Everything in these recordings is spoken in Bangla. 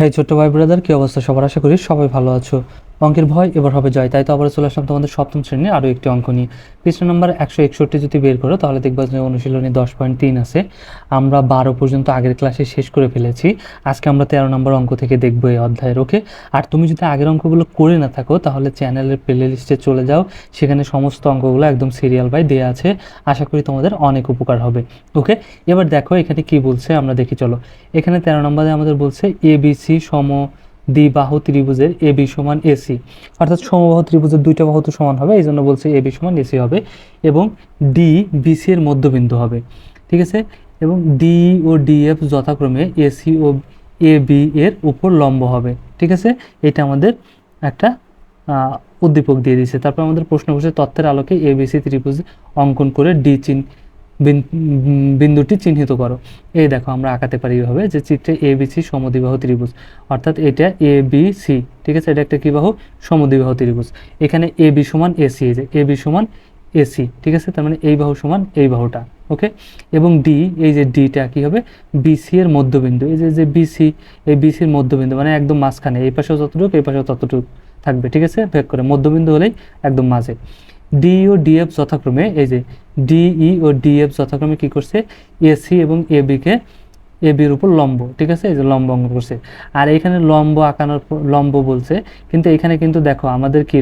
হ্যাঁ ছোট্ট ভাই ব্রাদার কি অবস্থা? সবার আশা করি সবাই ভালো আছো। অঙ্কের ভয় এবার হবে জয়। তাই তো আবার চলে আসলাম তোমাদের সপ্তম শ্রেণির আরও একটি অঙ্ক নিয়ে। পৃষ্ঠ নম্বর একশো একষট্টি যদি বের করো, তাহলে দেখবা যে অনুশীলনী দশ পয়েন্ট তিন আছে। আমরা বারো পর্যন্ত আগের ক্লাসে শেষ করে ফেলেছি। আজকে আমরা তেরো নম্বর অঙ্ক থেকে দেখব এই অধ্যায়ের ওকে। আর তুমি যদি আগের অঙ্কগুলো করে না থাকো, তাহলে চ্যানেলের প্লে লিস্টে চলে যাও। সেখানে সমস্ত অঙ্কগুলো একদম সিরিয়াল বাই দেওয়া আছে। আশা করি তোমাদের অনেক উপকার হবে। ওকে, এবার দেখো এখানে কি বলছে, আমরা দেখি, চলো। এখানে তেরো নম্বরে আমাদের বলছে এবিসি সম দ্বিবাহু ত্রিভুজের এ বি সমান এসি অর্থাৎ সমবাহু ত্রিভুজের দুইটা বাহু তো সমান হবে এই জন্য বলছে এ বি সমান এসি হবে এবং ডি বিসি এর মধ্যবিন্দু হবে। ঠিক আছে? এবং ডি ও ডিএফ যথাক্রমে এসি ও এ বি এর উপর লম্ব হবে। ঠিক আছে? এটা আমাদের একটা উদ্দীপক দিয়ে দিয়েছে। তারপর আমাদের প্রশ্ন বসে তত্ত্বের আলোকে এবিসি ত্রিভুজ অঙ্কন করে ডি উম, বিন্দুটি চিহ্নিত করো। এই দেখো, আমরা আঁকাতে পারি এইভাবে যে চিত্রে এ বি সি সমদ্বিবাহু ত্রিভুজ। অর্থাৎ এটা এ বি সি ঠিক আছে? এটা একটা কি বাহু? সমদ্বিবাহু ত্রিভুজ। এখানে এ বি সমান এসি এই এ বি সমান এসি ঠিক আছে? তার মানে এই বাহু সমান এই বাহুটা, ওকে? এবং ডি এই যে ডিটা কি হবে? বিসি এর মধ্যবিন্দু। এই যে যে বিসি এই বিসির মধ্যবিন্দু মানে একদম মাঝখানে। এই পাশেও যতটুকু, এই পাশেও ততটুকু থাকবে, ঠিক আছে? ভেগ করে। মধ্যবিন্দু হলেই একদম মাঝে। ডি ও ডিএফ যথাক্রমে এই যে ডিই ও ডিএফ যথাক্রমে কি করছে? এসি এবং এ বিকে এ বির উপর লম্ব ঠিক আছে? এই যে লম্ব অঙ্কন করছে। আর এখানে লম্ব আঁকানোর লম্ব বলছে কিন্তু এখানে কিন্তু দেখো আমাদের কি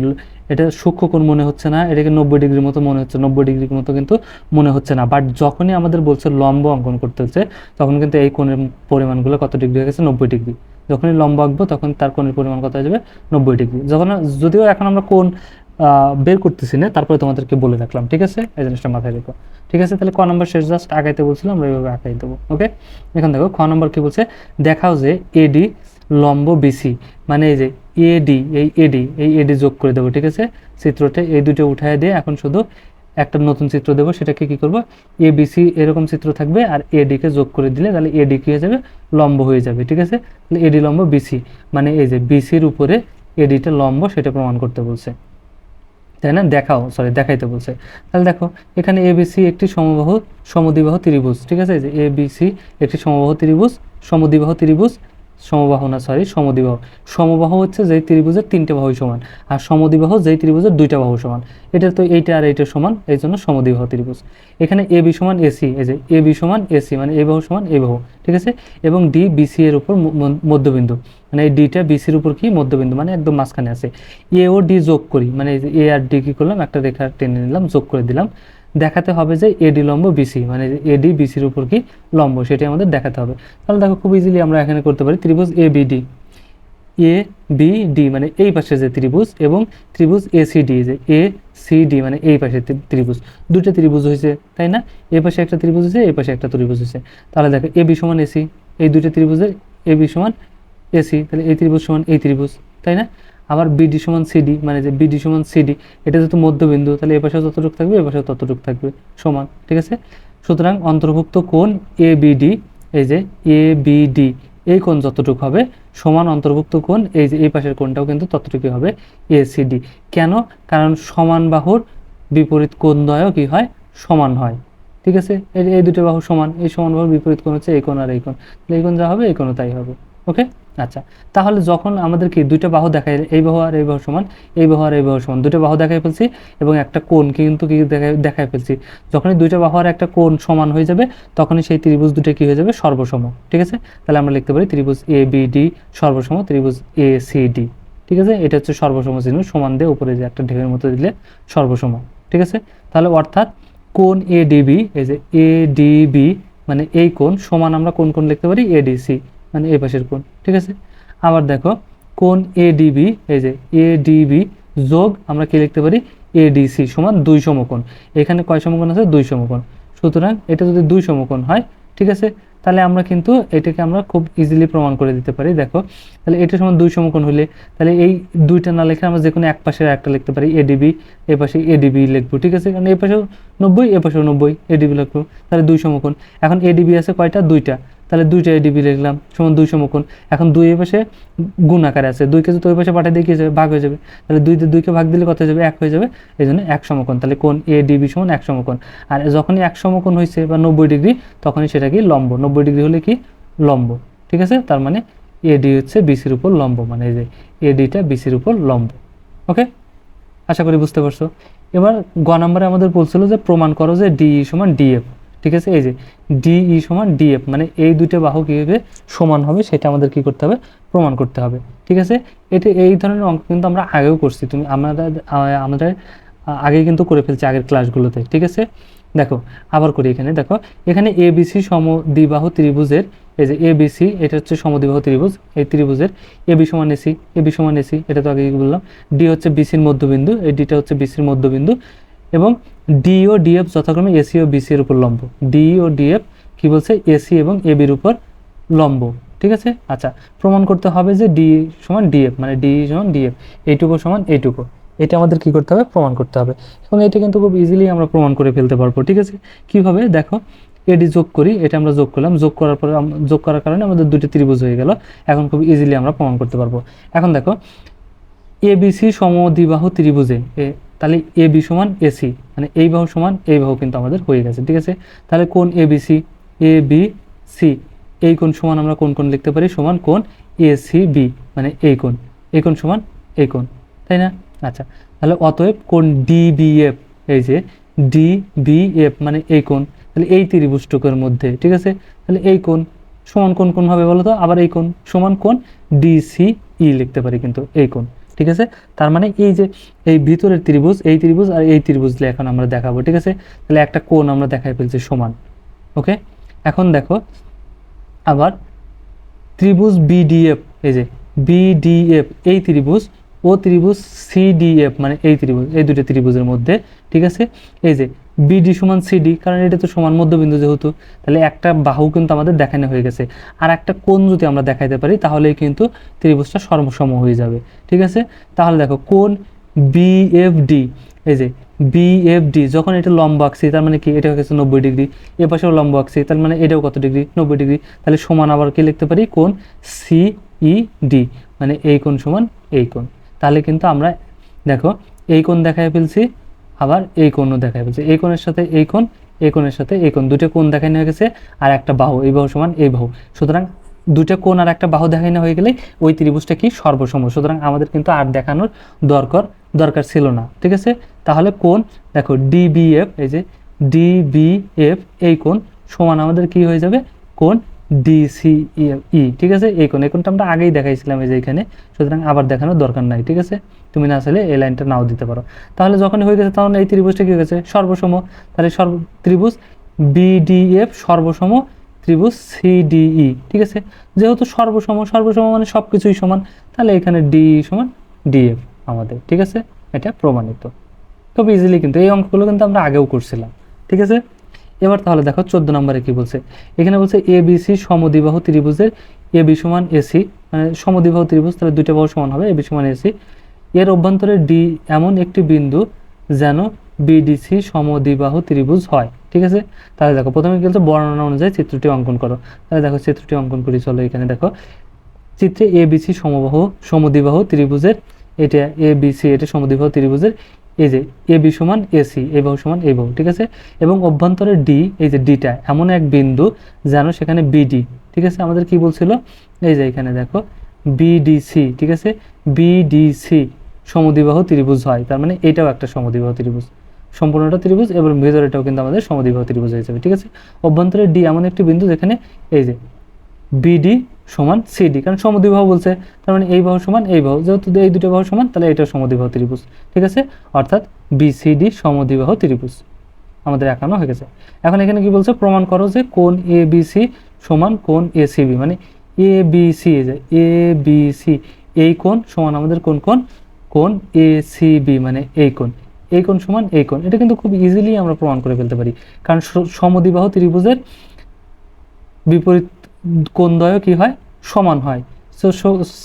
এটা সূক্ষ্ম কোণ মনে হচ্ছে না এটাকে নব্বই ডিগ্রির মতো মনে হচ্ছে নব্বই ডিগ্রির মতো কিন্তু মনে হচ্ছে না। বাট যখনই আমাদের বলছে লম্ব অঙ্কন করতে হচ্ছে তখন কিন্তু এই কোণের পরিমাণগুলো কত ডিগ্রি হয়ে গেছে? নব্বই ডিগ্রি। যখনই লম্ব আঁকবো তখন তার কোণের পরিমাণ কত হয়ে যাবে? নব্বই ডিগ্রি। যখন যদিও এখন আমরা আহ, বের করতেছি না, তারপরে তোমাদেরকে বলে রাখলাম, ঠিক আছে? এই জিনিসটা মাথায় রেখো। ঠিক আছে? তাহলে ক নম্বর শেষ জাস্ট আগাইতে বলছিলাম, আমরা এইভাবে আগাই দেবো ওকে এখন দেখো, খ নম্বর কি বলছে? দেখাও যে এডি লম্ব বিসি মানে এই যে এডি এই এডি এই এডি যোগ করে দেবো, ঠিক আছে? চিত্রটা এই দুটো উঠায় দিয়ে এখন শুধু একটা নতুন চিত্র দেবো, সেটাকে কি করব? এ বিসি এরকম চিত্র থাকবে, আর এডিকে যোগ করে দিলে তাহলে এডি কি হয়ে যাবে? লম্ব হয়ে যাবে, ঠিক আছে? তাহলে এডি লম্ব বিসি মানে এই যে বিসির উপরে এডিটা লম্ব, সেটা প্রমাণ করতে বলছে। তাই না? দেখাও সরি দেখাইতে বলছে। তাহলে দেখো, এখানে এবিসি একটি সমবাহু সমদিবাহ ত্রিভুজ, ঠিক আছে? যে এবিসি একটি সমবাহু ত্রিভুজ সমদিবাহ ত্রিভুজ সমবাহু না সরি সমদ্বিবাহু। সমবাহু হচ্ছে যেই ত্রিভুজের তিনটে বাহু সমান, আর সমদ্বিবাহু যেই ত্রিভুজের দুইটা বাহু সমান। এটা তো এইটা আর এইটা সমান, এই জন্য সমদ্বিবাহু ত্রিভুজ। এখানে এ বি সমান এসি এই যে এ বি সমান এসি মানে এ বাহু সমান এ বাহু, ঠিক আছে? এবং ডি বিসি এর উপর মধ্যবিন্দু মানে এই ডিটা বিসির উপর কি? মধ্যবিন্দু মানে একদম মাঝখানে আছে। এ ও ডি যোগ করি মানে এ আর ডি কি করলাম? একটা রেখা টেনে নিলাম, যোগ করে দিলাম। দেখাতে হবে যে এডি লম্ব বিসি মানে এডি বিসির উপর কি লম্ব, সেটি আমাদের দেখাতে হবে। তাহলে দেখো খুব ইজিলি আমরা এখানে করতে পারি ত্রিভুজ A B D A B D মানে এই পাশে যে ত্রিভুজ এবং ত্রিভুজ এ সি ডি যে এ সি ডি মানে এই পাশে ত্রিভুজ। দুটো ত্রিভুজ হয়েছে তাই না? এই পাশে একটা ত্রিভুজ হয়েছে এই পাশে একটা ত্রিভুজ হয়েছে তাহলে দেখো এ বি সমান এসি এই দুটো ত্রিভুজের এ বি সমান এসি তাহলে এই ত্রিভুজ সমান এই ত্রিভুজ, তাই না? আবার বিডি সমান সিডি মানে যে বিডি সমান সিডি এটা যেহেতু মধ্যবিন্দু, তাহলে এ পাশেও ততটুকু থাকবে, এ পাশেও ততটুকু থাকবে, সমান, ঠিক আছে? সুতরাং অন্তর্ভুক্ত কোণ এ বিডি এই যে এ বিডি এই কোণ যতটুকু হবে, সমান অন্তর্ভুক্ত কোণ, এই যে এই পাশের কোণটাও কিন্তু ততটুকু হবে এ এসিডি কেন? কারণ সমান বাহুর বিপরীত কোণদ্বয়ও কি হয়? সমান হয়, ঠিক আছে? এই এই দুটো বাহু সমান, এই সমান বাহুর বিপরীত কোণ হচ্ছে এই কোণ আর এই কোণ। এই কোণ যা হবে, এই কোণও তাই হবে। ওকে আচ্ছা। তাহলে যখন আমাদের কি দুইটা বাহু দেখায়, এই বাহু আর এই বাহু সমান, এই বাহু আর এই বাহু সমান দুটো বাহু দেখাই ফেলছি এবং একটা কোণ কিন্তু কি দেখাই ফেলছি। যখনই দুইটা বাহু আর একটা কোণ সমান হয়ে যাবে, তখনই সেই ত্রিভুজ দুটো কি হয়ে যাবে? সর্বসম। ঠিক আছে? তাহলে আমরা লিখতে পারি ত্রিভুজ এ বি ডি সর্বসম, ত্রিভুজ এ সি ডি ঠিক আছে? এটা হচ্ছে সর্বসম চিহ্ন, সমান দিয়ে উপরে যে একটা ঢেউয়ের মতো দিলে সর্বসম। ঠিক আছে? তাহলে অর্থাৎ কোণ এ ডিবি এই যে এ ডিবি মানে এই কোণ সমান আমরা কোন কোণ লিখতে পারি? এডিসি মানে এই পাশের কোণ, ঠিক আছে? আবার দেখো, কোণ এডিবি এই যে এডিবি যোগ আমরা কি লিখতে পারি? এডিসি সমান দুই সমকোণ। এখানে কয় সমকোণ আছে? দুই সমকোণ। সুতরাং এটা যদি দুই সমকোণ হয়, ঠিক আছে? তাহলে আমরা কিন্তু এটাকে আমরা খুব ইজিলি প্রমাণ করে দিতে পারি। দেখো, তাহলে এটা সমান দুই সমকোণ হলে, তাহলে এই দুইটা না লিখে আমরা যে কোনো এক পাশে একটা লিখতে পারি এডিবি এ পাশে এডিবি লিখব, ঠিক আছে? কারণ এ পাশেও নব্বই, এ পাশেও নব্বই এডিবি লিখব, তাহলে দুই সমকোণ। এখন এডিবি আছে কয়টা? দুইটা। তাহলে দুইটা এডিবি লিখলাম, সমান দুই সমকোণ এখন দুই এ পাশে গুণ আকারে আছে। দুইকে যদি ওই পাশে পাঠিয়ে দিয়ে কি যাবে? ভাগ হয়ে যাবে। তাহলে দুই দুইকে ভাগ দিলে কত হয়ে যাবে? এক হয়ে যাবে। এই জন্য এক সমকোণ তাহলে কোন এ ডিবি সমান এক সমকোণ আর যখনই এক সমকোণ হয়েছে বা নব্বই ডিগ্রি, তখনই সেটা কি লম্ব? নব্বই ডিগ্রি হলে কি? লম্ব। ঠিক আছে? তার মানে এডি হচ্ছে বিসির উপর লম্ব। মানে এই যে এ এডিটা বিসির উপর লম্ব। ওকে? আশা করি বুঝতে পারছ। এবার গ নম্বরে আমাদের বলছিল যে প্রমাণ করো যে ডিই সমান ডিএফ ঠিক আছে? এই যে ডিই সমান ডিএফ মানে এই দুটো বাহু কীভাবে সমান হবে সেটা আমাদের কি করতে হবে? প্রমাণ করতে হবে। ঠিক আছে? এটা এই ধরনের অঙ্ক কিন্তু আমরা আগেও করছি। তুমি আমরা আমাদের আগে কিন্তু করে ফেলছি আগের ক্লাসগুলোতে ঠিক আছে? দেখো, আবার করি এখানে। দেখো, এখানে এ বিসি সমদ্বিবাহু ত্রিভুজের, এই যে এ বিসি এটা হচ্ছে সমদ্বিবাহু ত্রিভুজ। এই ত্রিভুজের এ বি সমান এসি এ বি সমান এসি এটা তো আগে বললাম। ডি হচ্ছে বিসির মধ্যবিন্দু, এই ডিটা হচ্ছে বিসির মধ্যবিন্দু। এবং ডি ও ডিএফ যথাক্রমে এসি ও বিসি এর উপর লম্ব। ডি ও ডিএফ কি বলছে? এসি এবং এ বির উপর লম্ব। ঠিক আছে? আচ্ছা প্রমাণ করতে হবে যে ডি সমান ডিএফ মানে ডি সমান ডিএফ এইটুকু সমান এইটুকু এটা আমাদের কি করতে হবে? প্রমাণ করতে হবে। এবং এটা কিন্তু খুব ইজিলি আমরা প্রমাণ করে ফেলতে পারব, ঠিক আছে? কীভাবে? দেখো এডি যোগ করি, এটা আমরা যোগ করলাম। যোগ করার পরে যোগ করার কারণে আমাদের দুটি ত্রিভুজ হয়ে গেল। এখন খুব ইজিলি আমরা প্রমাণ করতে পারব। এখন দেখো এ বিসি সমদ্বিবাহু ত্রিভুজে তাহলে এ বি সমান এসি মানে এই বাহু সমান এই বাহু কিন্তু আমাদের হয়ে গেছে, ঠিক আছে? তাহলে কোন A B C? A B C, এই কোণ সমান আমরা কোন কোণ লিখতে পারি? সমান কোণ এ সি বি মানে এই কোণ এই কোণ সমান এই কোণ, তাই না? আচ্ছা তাহলে অতএব কোণ ডি বি এফ, এই যে ডি বি এফ মানে এই কোণ, তাহলে এই ত্রিভুজটুকের মধ্যে, ঠিক আছে? তাহলে এই কোণ সমান কোন কোন হবে বলো তো আবার এই কোণ সমান কোণ ডিসি ই লিখতে পারি কিন্তু এই কোণ। ঠিক আছে? তার মানে এই যে, এই ভিতরের ত্রিভুজ, এই ত্রিভুজ আর এই ত্রিভুজ এখন আমরা দেখাবো, ঠিক আছে? তাহলে একটা কোণ আমরা দেখাই ফেলছি সমান, ওকে? এখন দেখো, আবার ত্রিভুজ বিডিএফ এই যে বিডিএফ এই ত্রিভুজ, ও ত্রিভুজ সিডিএফ মানে এই ত্রিভুজ, এই দুটো ত্রিভুজের মধ্যে, ঠিক আছে? এই যে বিডি সমান সিডি কারণ এটা তো সমান মধ্যবিন্দু যেহেতু, তাহলে একটা বাহু কিন্তু আমাদের দেখানো হয়ে গেছে। আর একটা কোণ যদি আমরা দেখাইতে পারি, তাহলেই কিন্তু ত্রিভুজটা সর্বসম হয়ে যাবে, ঠিক আছে? তাহলে দেখো, কোণ বিএফডি এই যে বিএফডি যখন এটা লম্ব আঁকছি, তার মানে কি? এটা হয়ে গেছে নব্বই ডিগ্রি এ পাশেও লম্ব আঁকছি, তার মানে এটাও কত ডিগ্রি? নব্বই ডিগ্রি। তাহলে সমান আবার কি লিখতে পারি? কোণ সিইডি মানে এই কোণ সমান এই কোণ। তাহলে কিন্তু আমরা, দেখো, এই কোণ দেখায় ফেলছি আবার এই কোণও দেখায় ফেলছি এই কোণের সাথে এই কোণ, এই কোণের সাথে এই কোণ। দুটো কোণ দেখানো হয়ে গেছে আর একটা বাহু। এই বাহু সমান এই বাহু। সুতরাং দুটো কোণ আর একটা বাহু দেখানো হয়ে গেলে ওই ত্রিভুজটা কি সর্বসম। সুতরাং আমাদের কিন্তু আর দেখানোর দরকার দরকার ছিল না। ঠিক আছে? তাহলে কোণ, দেখো ডিবিএফ এই যে ডিবিএফ এই কোণ সমান আমাদের কি হয়ে যাবে? কোণ ডিসিই ঠিক আছে? এই কোন এই কোণটা আমরা আগেই দেখাইছিলাম এই যে এখানে। সুতরাং আবার দেখানোর দরকার নাই, ঠিক আছে? তুমি না চাইলে এই লাইনটা নাও দিতে পারো। তাহলে যখন হয়ে গেছে তখন এই ত্রিভুজটা কি গেছে সর্বসম, তাহলে সর্ব, ত্রিভুজ বিডিএফ সর্বসম, ত্রিভুজ সিডিই ঠিক আছে? যেহেতু সর্বসম সর্বসম মানে সব কিছুই সমান, তাহলে এখানে ডি সমান ডিএফ আমাদের, ঠিক আছে? এটা প্রমাণিত। খুব ইজিলি কিন্তু এই অঙ্কগুলো কিন্তু আমরা আগেও করছিলাম, ঠিক আছে? এবার তাহলে দেখো চোদ্দ নম্বরে কি বলছে? এখানে বলছে এ বি সি সমদ্বিবাহু ত্রিভুজের এ বি সমান এসি মানে সমদ্বিবাহু ত্রিভুজ, তাহলে দুইটা বাহু সমান হবে এ বি সমান এসি এর অভ্যন্তরে ডি এমন একটি বিন্দু যেন বিডিসি সমদিবাহ ত্রিভুজ হয়, ঠিক আছে? তাহলে দেখো, প্রথমে কি বলছে? বর্ণনা অনুযায়ী চিত্রটি অঙ্কন করো। তাহলে দেখো, চিত্রটি অঙ্কন করি, চলো এখানে দেখো। চিত্রে এ বিসি সমবাহ সমদিবাহ ত্রিভুজের, এটা এ বিসি এটা সমদিবাহ ত্রিভুজের এই যে এ বি সমান এসি এই বাহু সমান এ বাহু ঠিক আছে? এবং অভ্যন্তরে ডি, এই যে ডিটা, এমন এক বিন্দু যেন সেখানে বিডি ঠিক আছে? আমাদের কি বলছিল? এই যে এখানে দেখো বিডিসি ঠিক আছে? বিডিসি সমদ্বিবাহু ত্রিভুজ হয়, তার মানে এটাও একটা সমদ্বিবাহু ত্রিভুজ। সম্পূর্ণটা ত্রিভুজ এবং ভেতরেটাও কিন্তু আমাদের সমদ্বিবাহু ত্রিভুজ হয়ে যাবে, ঠিক আছে? অভ্যন্তরে ডি এমন একটি বিন্দু যেখানে এই যে বিডি সমান সিডি কারণ সমদ্বিবাহু বলছে, তার মানে এই বাহু সমান এই বাহু। যেহেতু এই দুটো বাহু সমান, তাহলে এটা সমদ্বিবাহু ত্রিভুজ, ঠিক আছে? অর্থাৎ বিসিডি সমদ্বিবাহু ত্রিভুজ। আমাদের একানো হয়ে গেছে। এখন এখানে কি বলছে? প্রমাণ করো যে কোন এ বিসি সমান কোন এ সিবি মানে এ বিসি এ বিসি এই কোণ সমান আমাদের কোন কোন কোন এ সিবি মানে এই কোণ। এই কোণ সমান এই কোণ। এটা কিন্তু খুব ইজিলি আমরা প্রমাণ করে ফেলতে পারি। কারণ সমদ্বিবাহু ত্রিভুজের বিপরীত কোণদ্বয় কি হয়? সমান হয়। তো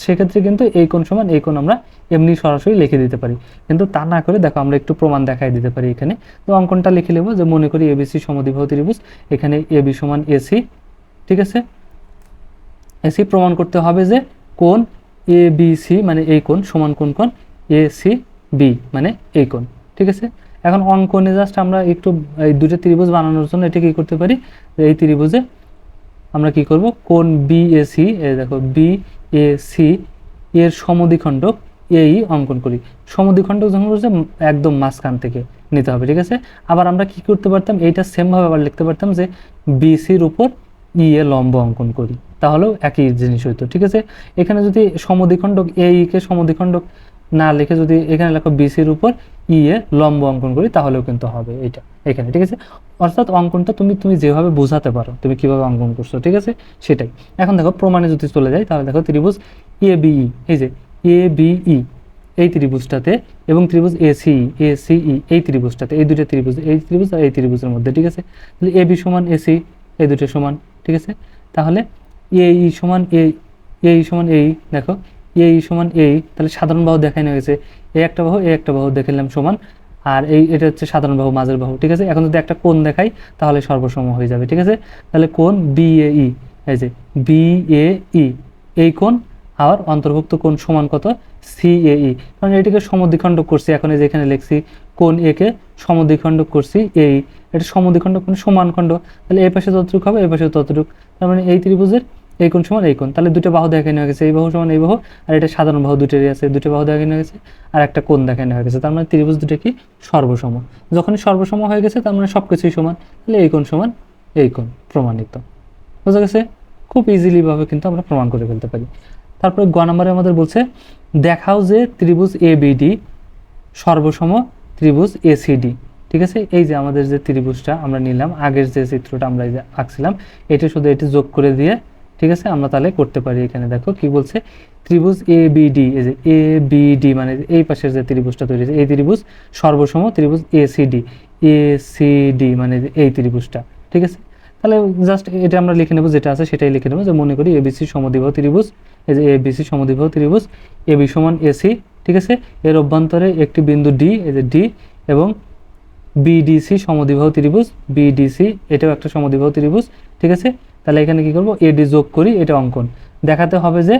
সেক্ষেত্রে কিন্তু এই কোণ সমান, এই কোণ আমরা এমনি সরাসরি লিখে দিতে পারি। কিন্তু তা না করে দেখো আমরা একটু প্রমাণ দেখাই দিতে পারি এখানে। তো অঙ্কনটা লিখে নেব যে মনে করি এবিসি সমদ্বিবাহু ত্রিভুজ। এখানে এবি সমান এসি ঠিক আছে? এসি প্রমাণ করতে হবে যে কোণ এ সি মানে এই কোণ সমান কোন কোণ এ, সি, বি মানে এই কোণ। ঠিক আছে? এখন অঙ্কনে জাস্ট আমরা একটু এই দুটো ত্রিভুজ বানানোর জন্য এটা কি করতে পারি। এই ত্রিভুজে আমরা কি করব? কোন বি এ সি দেখো বি এ সি এর সমদ্বিখণ্ডক এই অঙ্কন করি। সমদ্বিখণ্ডক যখন বলছে, একদম মাঝখান থেকে নিতে হবে, ঠিক আছে? আবার আমরা কি করতে পারতাম? এইটা সেমভাবে আবার লিখতে পারতাম যে বিসির উপর ই এ লম্ব অঙ্কন করি। তাহলেও একই জিনিস হইতো, ঠিক আছে? এখানে যদি সমদ্বিখণ্ডক এই কে সমদ্বিখণ্ডক না লিখে যদি এখানে লেখো বিসির উপর ই এ লম্ব অঙ্কন করি, তাহলেও কিন্তু হবে এটা এখানে, ঠিক আছে? অর্থাৎ অঙ্কনটা তুমি তুমি যেভাবে বোঝাতে পারো, তুমি কীভাবে অঙ্কন করছ, ঠিক আছে? সেটাই। এখন দেখো প্রমাণে যদি চলে যাই, তাহলে দেখো ত্রিভুজ এ বিই এই যে এ বিই এই ত্রিভুজটাতে এবং ত্রিভুজ এ সি এ সিই এই ত্রিভুজটাতে, এই দুটো ত্রিভুজ, এই ত্রিভুজ আর এই ত্রিভুজের মধ্যে, ঠিক আছে? তাহলে এ বি সমান এ সি এই দুটো সমান, ঠিক আছে? তাহলে এ ই সমান এ এ ই সমান এই দেখো এ সমান এই তাহলে সাধারণ বাহু দেখাই নেওয়া গেছে। এ একটা বাহু এ একটা বাহু দেখালাম সমান। আর এই, এটা হচ্ছে সাধারণ বাহু, মাঝের বাহু, ঠিক আছে? এখন যদি একটা কোণ দেখাই, তাহলে সর্বসম হয়ে যাবে, ঠিক আছে? তাহলে কোণ বি এ ই এই যে বি এ ই এই কোণ আর অন্তর্ভুক্ত কোণ সমান কত? সি এ ই কারণ এটাকে সমদ্বিখণ্ডক করছি, এখন এই যে এখানে লিখছি, কোণ এ কে সমদ্বিখণ্ডক করছি এই এটা সমদ্বিখণ্ডক মানে সমান খণ্ড। তাহলে এই পাশে ততটুকু হবে এই পাশে ততটুকু। তার মানে এই ত্রিভুজের এই কোণ সমান এই কোণ। তাহলে দুটো বাহু দেখানো হয়ে গেছে, এই বাহু সমান এই বাহু, আর এটা সাধারণ বাহু দুটোরই আছে, দুটো বাহু দেখানো হয়ে গেছে, আর একটা কোণ দেখানো হয়ে গেছে। তার মানে ত্রিভুজ দুটো কি? সর্বসম যখনই সর্বসম হয়ে গেছে, তার মানে সব কিছুই সমান। তাহলে এই কোণ সমান এই কোণ, প্রমাণিত। বুঝা গেছে? খুব ইজিলি ভাবে কিন্তু আমরা প্রমাণ করে ফেলতে পারি। তারপরে গ নম্বরে আমাদের বলছে, দেখাও যে ত্রিভুজ এ বিডি সর্বসম ত্রিভুজ এসিডি ঠিক আছে? এই যে আমাদের যে ত্রিভুজটা আমরা নিলাম, আগের যে চিত্রটা আমরা এই যে আঁকছিলাম, এটা শুধু এটি যোগ করে দিয়ে ঠিক আছে? আমরা তাহলে করতে পারি এখানে। দেখো কি বলছে? ত্রিভুজ এ বিডি এই যে এ বিডি মানে এই পাশের যে ত্রিভুজটা তৈরি হয়েছে, এই ত্রিভুজ সর্বসম ত্রিভুজ এসিডি এসিডি মানে এই ত্রিভুজটা। ঠিক আছে? তাহলে জাস্ট এটা আমরা লিখে নেব, যেটা আছে সেটাই লিখে নেব, যে মনে করি এবিসি সমদ্বিবাহু ত্রিভুজ, এই যে এবিসি সমদ্বিবাহু ত্রিভুজ এবি সমান এসি ঠিক আছে? এর অভ্যন্তরে একটি বিন্দু ডি এই যে ডি এবং বিডিসি সমদ্বিবাহু ত্রিভুজ বিডিসি এটাও একটা সমদ্বিবাহু ত্রিভুজ, ঠিক আছে? তাহলে এখানে কি করব? এডি যোগ করি, এটা অঙ্কন। দেখাতে হবে যে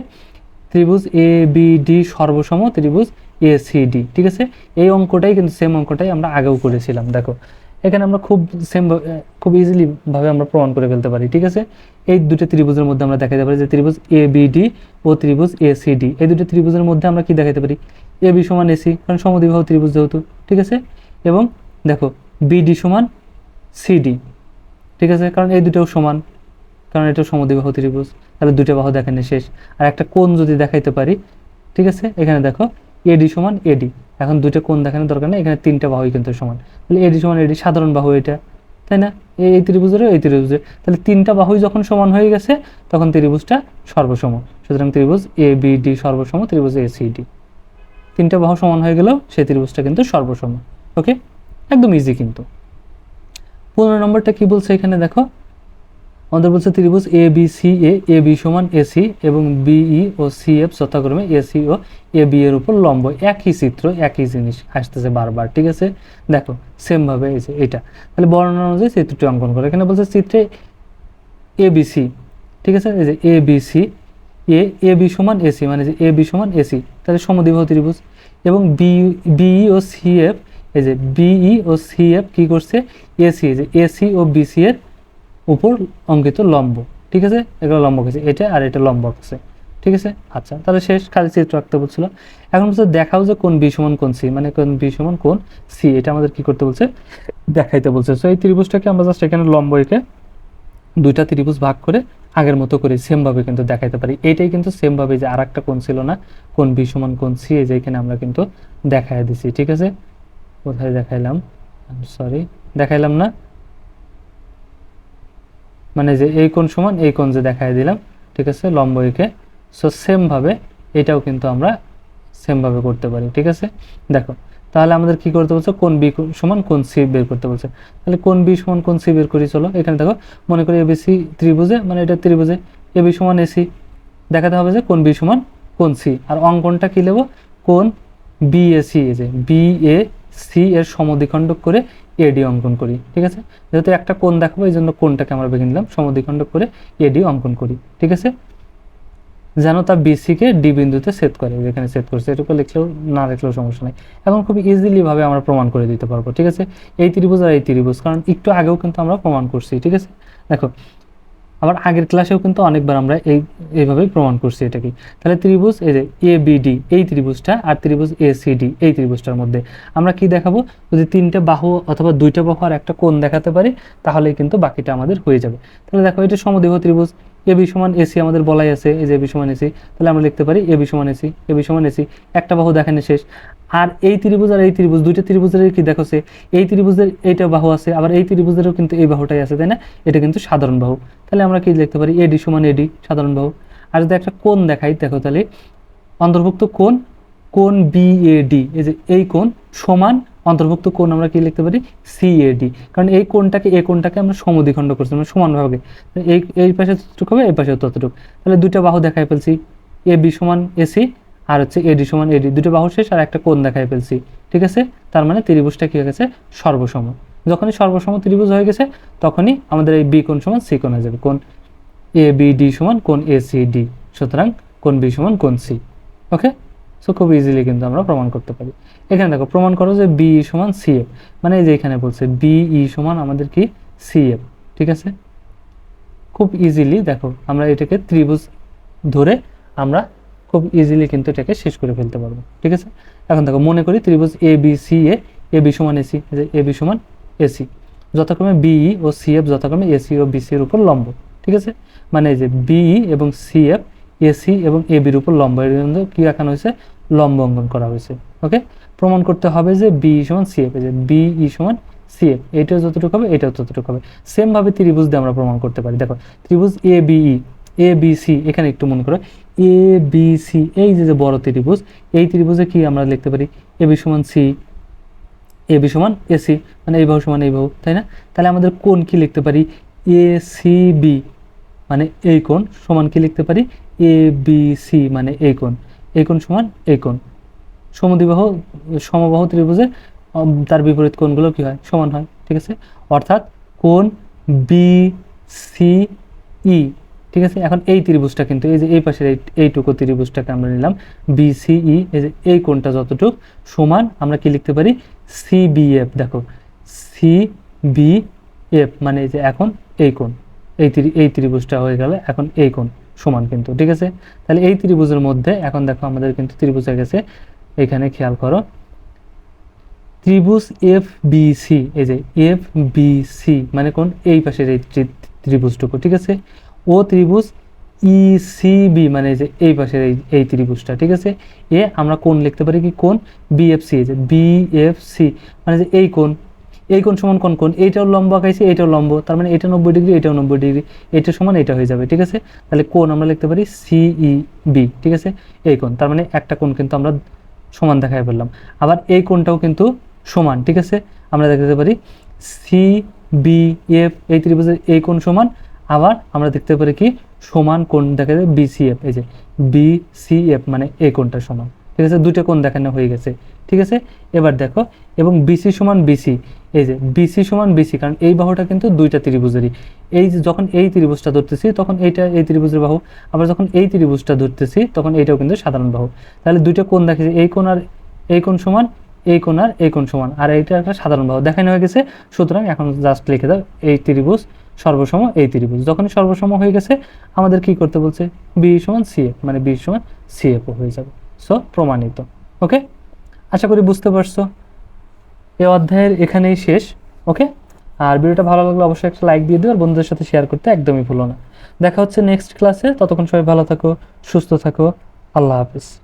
ত্রিভুজ এ বি ডি সর্বসম ত্রিভুজ এ সি ডি ঠিক আছে? এই অঙ্কটাই কিন্তু সেম অঙ্কটাই আমরা আগেও করেছিলাম, দেখো। এখানে আমরা খুব সেম খুব ইজিলি ভাবে আমরা প্রমাণ করে ফেলতে পারি, ঠিক আছে? এই দুটো ত্রিভুজের মধ্যে আমরা দেখাতে পারি যে ত্রিভুজ এ বি ডি ও ত্রিভুজ এ সি ডি এই দুটো ত্রিভুজের মধ্যে আমরা কি দেখাতে পারি? এ বি সমান এসি কারণ সমদ্বিবাহু ত্রিভুজ যেহেতু, ঠিক আছে? এবং দেখো বিডি সমান সিডি ঠিক আছে? কারণ এই দুটোও সমান। কারণ এটা সমদ্বিবাহু ত্রিভুজ। তাহলে দুটো বাহু দেখানো শেষ। আর একটা কোণ যদি দেখাইতে পারি, ঠিক আছে? এখানে দেখো এডি সমান এডি এখন দুটো কোণ দেখানোর দরকার নেই, এখানে তিনটা বাহুই কিন্তু সমান। তাহলে এডি সমান এডি সাধারণ বাহু এটা, তাই না? এই ত্রিভুজেরও এই ত্রিভুজের। তাহলে তিনটা বাহুই যখন সমান হয়ে গেছে, তখন ত্রিভুজটা সর্বসম। সুতরাং ত্রিভুজ এ, বি, ডি সর্বসম, ত্রিভুজ এ, সি, ডি। তিনটা বাহু সমান হয়ে গেলেও সেই ত্রিভুজটা কিন্তু সর্বসম। ওকে? একদম ইজি কিন্তু। পনেরো নম্বরটা কি বলছে এখানে দেখো? আমাদের বলছে ত্রিভুজ A B C A A B সমান এসি এবং বিই ও সি এফ যথাক্রমে এসি ও এ বি এর উপর লম্ব। একই চিত্র, একই জিনিস আসতেছে বারবার, ঠিক আছে? দেখো সেমভাবে এই যে এটা। তাহলে বর্ণনা অনুযায়ী চিত্রটি অঙ্কন করে। এখানে বলছে চিত্রে এ বি সি ঠিক আছে? এই যে A B C A A B সমান এসি মানে যে এ বি সমান এসি তাহলে সমদ্বিবাহু ত্রিভুজ। এবং বি বিই ও সি এফ এই যে বিই ও সি এফ কী করছে? এসি এই যে এসি ও বিসি এর উপর অঙ্কিত লম্ব, ঠিক আছে? এগুলো লম্ব আছে এটা আর এটা লম্ব আছে ঠিক আছে? আচ্ছা তাহলে শেষ খালি চিত্র আঁকতে বলছিল। এখন বলছে, দেখাও যে কোন বি সমান কোন সি মানে কোন বি সমান কোন সি, এটা আমাদের কি করতে বলছে? দেখাইতে বলছে। সো এই ত্রিভুজটাকে আমরা জাস্ট এখানে লম্ব এঁকে দুইটা ত্রিভুজ ভাগ করে আগের মতো করে সেমভাবে কিন্তু দেখাইতে পারি। এটাই কিন্তু সেমভাবে যে আর একটা কোণ ছিল না, কোন বি সমান কোন সি, এই যে এখানে আমরা কিন্তু দেখাই দিছি, ঠিক আছে? কোথায় দেখাইলাম? সরি দেখাইলাম না। মানে যে এই কোণ সমান, এই কোণ যে দেখাই দিলাম, ঠিক আছে, লম্ব এঁকে। সো সেমভাবে এটাও কিন্তু আমরা সেমভাবে করতে পারি, ঠিক আছে? দেখো, তাহলে আমাদের কি করতে বলছে? কোন বি সমান কোন সি বের করতে বলছে। তাহলে কোন বি সমান কোন সি বের করি, চলো, এখানে দেখো, মনে করি এবিসি ত্রিভুজে মানে এটা ত্রিভুজে, এ বি সমান এসি দেখাতে হবে যে কোন বি সমান কোন সি। আর অঙ্কনটা কি নেব? কোন বি এ যে বি এ সি এর সমদ্বিখণ্ডক করে এডি অঙ্কন করি, ঠিক আছে? যেহেতু একটা কোণ দেখাবো, এই জন্য কোনটাকে আমরা বেঁকে নিলাম, সমদ্বিখণ্ড করে এডি অঙ্কন করি, ঠিক আছে? যেন তা বিসিকে ডি বিন্দুতে সেট করে, যেখানে সেট করছে এটুকু লিখলেও, না লিখলেও সমস্যা নেই। এখন খুব ইজিলিভাবে আমরা প্রমাণ করে দিতে পারব, ঠিক আছে? এই ত্রিভুজ আর এই ত্রিভুজ, কারণ একটু আগেও কিন্তু আমরা প্রমাণ করছি, ঠিক আছে? দেখো আবার আগের ক্লাসেও কিন্তু অনেকবার আমরা এই, এইভাবেই প্রমাণ করছি এটাকে তাহলে ত্রিভুজ, এই যে এ বিডি এই ত্রিভুজটা আর ত্রিভুজ এ সিডি এই ত্রিভুজটার মধ্যে। আমরা কি দেখাবো? যদি তিনটে বাহু অথবা দুইটা বাহু আর একটা কোণ দেখাতে পারি, তাহলেই কিন্তু বাকিটা আমাদের হয়ে যাবে। তাহলে দেখো, এটা সমদেহ ত্রিভুজ। এ বি সমান এসি আমাদের বলাই আছে, এই যে এ বি সমান এসি তাহলে আমরা লিখতে পারি এ বি সমান এসি এ বি সমান এসি একটা বাহু দেখানো শেষ। আর এই ত্রিভুজ আর এই ত্রিভুজ, দুইটা ত্রিভুজের কি দেখো সে, এই ত্রিভুজের এইটা বাহু আছে, আবার এই ত্রিভুজেরও কিন্তু এই বাহুটাই আছে, তাই না? এটা কিন্তু সাধারণ বাহু। তাহলে আমরা কি লিখতে পারি? এডি সমান এডি সাধারণ বাহু। আর যদি একটা কোণ দেখাই, দেখো তাহলে অন্তর্ভুক্ত কোণ কোণ বিএডি এই যে এই কোণ সমান অন্তর্ভুক্ত কোণ আমরা কি লিখতে পারি? সিএডি কারণ এই কোণটাকে এই কোণটাকে আমরা সমদ্বিখণ্ড করছি মানে সমানভাবে। এই এই পাশে ততটুকু হবে, এই পাশে ততটুকু। তাহলে দুইটা বাহু দেখাই ফেলছি, এ বি সমান এসি আর হচ্ছে এডি সমান এডি দুটো বাহু শেষ আর একটা কোণ দেখাই ফেলছি। ঠিক আছে? তার মানে ত্রিভুজটা কি হয়ে গেছে? সর্বসম। যখনই সর্বসম ত্রিভুজ হয়ে গেছে, তখনই আমাদের এই বি কোণ সমান সি কোণ হয়ে যাবে। কোণ এ বি ডি সমান কোণ এ সি ডি সুতরাং কোণ বি সমান কোণ সি ওকে সো খুব ইজিলি কিন্তু আমরা প্রমাণ করতে পারি। এখানে দেখো, প্রমাণ করো যে বি সমান সি এফ মানে এই যে এখানে বলছে বি ই সমান আমাদের কি? সি এফ ঠিক আছে? খুব ইজিলি দেখো, আমরা এটাকে ত্রিভুজ ধরে আমরা খুব ইজিলি কিন্তু এটাকে শেষ করে ফেলতে পারব, ঠিক আছে? এখন দেখো, মনে করি ত্রিভুজ A B C A A B সমান এসি এ বি সমান এসি যথাক্রমে বিই ও সি এফ যথাক্রমে এসি ও বিসি এর উপর লম্ব, ঠিক আছে? মানে যে বিই এবং সি এফ এসি এবং এ বির উপর লম্ব, এর জন্য কি রাখানো হয়েছে? লম্ব অঙ্কন করা হয়েছে ওকে প্রমাণ করতে হবে যে বি সমান সি এফ যে বিই সমান সি এফ এটাও যতটুকু হবে, এটাও ততটুকু হবে। সেমভাবে ত্রিভুজ দিয়ে আমরা প্রমাণ করতে পারি। দেখো, ত্রিভুজ A BE A B C এখানে একটু মনে করো এ বি সি এই যে যে বড় ত্রিভুজ এই ত্রিভুজে কি আমরা লিখতে পারি? এ বি সমান সি এ বি সমান এসি মানে এই বাহু সমান এই বাহু তাই না? তাহলে আমাদের কোণ কি লিখতে পারি? এ সি বি মানে এই কোণ সমান কি লিখতে পারি? এ বি সি মানে এই কোণ এই কোণ সমান এই কোণ। সমদ্বিবাহু সমবাহু ত্রিভুজের উম, তার বিপরীত কোণগুলো কি হয়? সমান হয় ঠিক আছে? অর্থাৎ কোণ বি সি ই ঠিক আছে? এখন এই ত্রিভুজটা কিন্তু এই যে এই পাশের এইটুকু ত্রিভুজটাকে আমরা নিলাম বিসিই এই যে এই কোণটা যতটুক সমান আমরা কি লিখতে পারি? সিবিএফ দেখো সিবিএফ মানে এই যে এখন এই কোণ। এই এই ত্রিভুজটা হয়ে গেলে এখন এই কোণ সমান কিন্তু, ঠিক আছে? তাহলে এই ত্রিভুজের মধ্যে এখন দেখো আমাদের কিন্তু ত্রিভুজ হয়ে গেছে। এখানে খেয়াল করো। ত্রিভুজ এফ বি সি এই যে এফ বি সি মানে কোন এই পাশের এই ত্রি- ত্রিভুজটুকু, ঠিক আছে? ও ত্রিভুজ ই সি বি মানে যে এই পাশের এই এই ত্রিভুজটা, ঠিক আছে? এ আমরা কোন লিখতে পারি কি? কোন? বিএফসি এই যে বিএফসি মানে যে এই কোন এই কোন সমান কোন কোন এইটাও লম্ব আঁকাইছি, এইটাও লম্ব। তার মানে এটা নব্বই ডিগ্রি, এটাও নব্বই ডিগ্রি। এটা সমান, এটা হয়ে যাবে, ঠিক আছে? তাহলে কোন আমরা লিখতে পারি সিই বি ঠিক আছে? এই কোন তার মানে একটা কোন কিন্তু আমরা সমান দেখাই ফেললাম। আবার এই কোনটাও কিন্তু সমান, ঠিক আছে? আমরা দেখতে পারি সি বি এফ এই ত্রিভুজের এই কোন সমান আবার আমরা দেখতে পারি কি, সমান কোণ দেখা যায় বিসিএফ এই যে বিসিএফ মানে এই কোণটা সমান। ঠিক আছে? দুইটা কোণ দেখানো হয়ে গেছে। ঠিক আছে? এবার দেখো, এবং বিসি সমান বিসি এই যে বিসি সমান বিসি কারণ এই বাহুটা কিন্তু দুইটা ত্রিভুজেরই। এই যে যখন এই ত্রিভুজটা ধরতেছি, তখন এইটা এই ত্রিভুজের বাহু, আবার যখন এই ত্রিভুজটা ধরতেছি, তখন এইটাও কিন্তু সাধারণ বাহু। তাহলে দুইটা কোণ দেখেছি এই কোণ আর এই কোণ সমান, এই কোণ আর এই কোণ সমান, আর এইটা একটা সাধারণ বাহু। দেখানো হয়ে গেছে, সুতরাং এখন জাস্ট লিখে দাও, এই ত্রিভুজ সর্বসম এই ত্রিভুজ। যখন সর্বসম হয়ে গেছে, আমাদের কি করতে বলছে? বি সমান সিএফ মানে বি সমান সিএফ হয়ে যাবে। সো প্রমাণিত। ওকে আশা করি বুঝতে পারছ। এই অধ্যায়ের এখানেই শেষ। ওকে আর ভিডিওটা ভালো লাগলে অবশ্যই একটা লাইক দিয়ে দিও আর বন্ধুদের সাথে শেয়ার করতে একদমই ভুলো না। দেখা হচ্ছে নেক্সট ক্লাসে ততক্ষণ সবাই ভালো থাকো, সুস্থ থাকো। আল্লাহ হাফিজ।